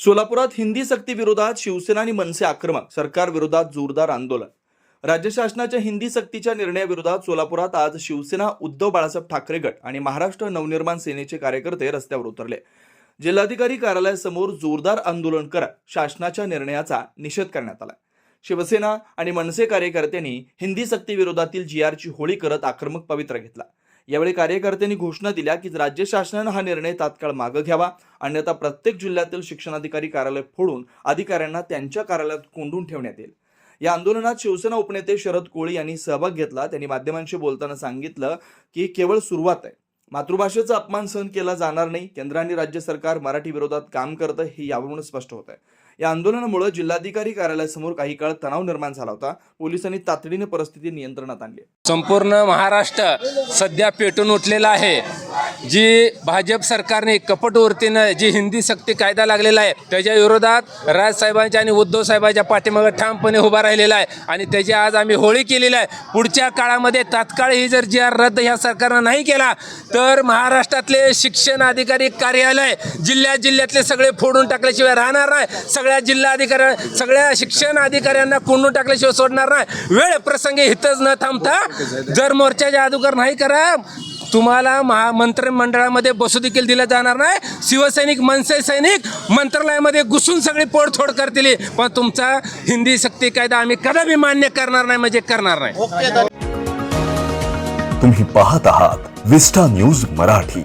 सोलापुरात हिंदी सक्ती विरोधात शिवसेना आणि मनसे आक्रमक सरकार विरोधात जोरदार आंदोलन. राज्य शासनाच्या हिंदी सक्तीच्या निर्णयाविरोधात सोलापुरात आज शिवसेना उद्धव बाळासाहेब ठाकरे गट आणि महाराष्ट्र नवनिर्माण सेनेचे कार्यकर्ते रस्त्यावर उतरले. जिल्हाधिकारी कार्यालयासमोर जोरदार आंदोलन करत शासनाच्या निर्णयाचा निषेध करण्यात आला. शिवसेना आणि मनसे कार्यकर्त्यांनी हिंदी सक्ती विरोधातील जी आरची होळी करत आक्रमक पवित्रा घेतला. यावेळी कार्यकर्त्यांनी घोषणा दिल्या की राज्य शासनानं हा निर्णय तात्काळ मागं घ्यावा. अन्यथा प्रत्येक जिल्ह्यातील शिक्षणाधिकारी कार्यालय फोडून अधिकाऱ्यांना त्यांच्या कार्यालयात कोंडून ठेवण्यात येईल. या आंदोलनात शिवसेना उपनेते शरद कोळी यांनी सहभाग घेतला. त्यांनी माध्यमांशी बोलताना सांगितलं की केवळ सुरुवात आहे. मातृभाषेचा अपमान सहन केला जाणार नाही. केंद्र आणि राज्य सरकार मराठी विरोधात काम करतं हे यावरून स्पष्ट होत आहे या आंदोलनामुळे जिल्हाधिकारी कार्यालयासमोर काही काळ तणाव निर्माण झाला होता. पोलिसांनी तातडीने परिस्थिती नियंत्रणात आणली. संपूर्ण महाराष्ट्र सध्या पेटून उठलेला आहे. जी भाजप सरकारने कपटवृत्तीनं जी हिंदी सक्ती कायदा लागलेला आहे त्याच्या विरोधात राजसाहेबांच्या आणि उद्धव साहेबांच्या पाठीमागे ठामपणे उभा राहिलेला आहे. आणि त्याची आज आम्ही होळी केलेली आहे. पुढच्या काळामध्ये तात्काळ ही जर जी आर रद्द ह्या सरकारनं नाही केला तर महाराष्ट्रातले शिक्षण अधिकारी कार्यालय जिल्ह्या जिल्ह्यातले सगळे फोडून टाकल्याशिवाय राहणार नाही. सगळ्या जिल्हा अधिकाऱ्या सगळ्या शिक्षण अधिकाऱ्यांना कोंडून टाकल्याशिवाय सोडणार नाही. वेळ प्रसंगी हितच न थांबता जर मोर्चाच्या अगोदर नाही करा तुम्हाला महा मंत्रिमंडळामध्ये बसू देखील दिलं जाणार नाही. शिवसैनिक मनसे सैनिक मंत्रालयामध्ये घुसून सगळी पोडथोड करतील. पण तुमचा हिंदी सक्ती कायदा आम्ही कदापि मान्य करणार नाही म्हणजे करणार नाही. तुम्ही पाहत आहात विस्टा न्यूज मराठी.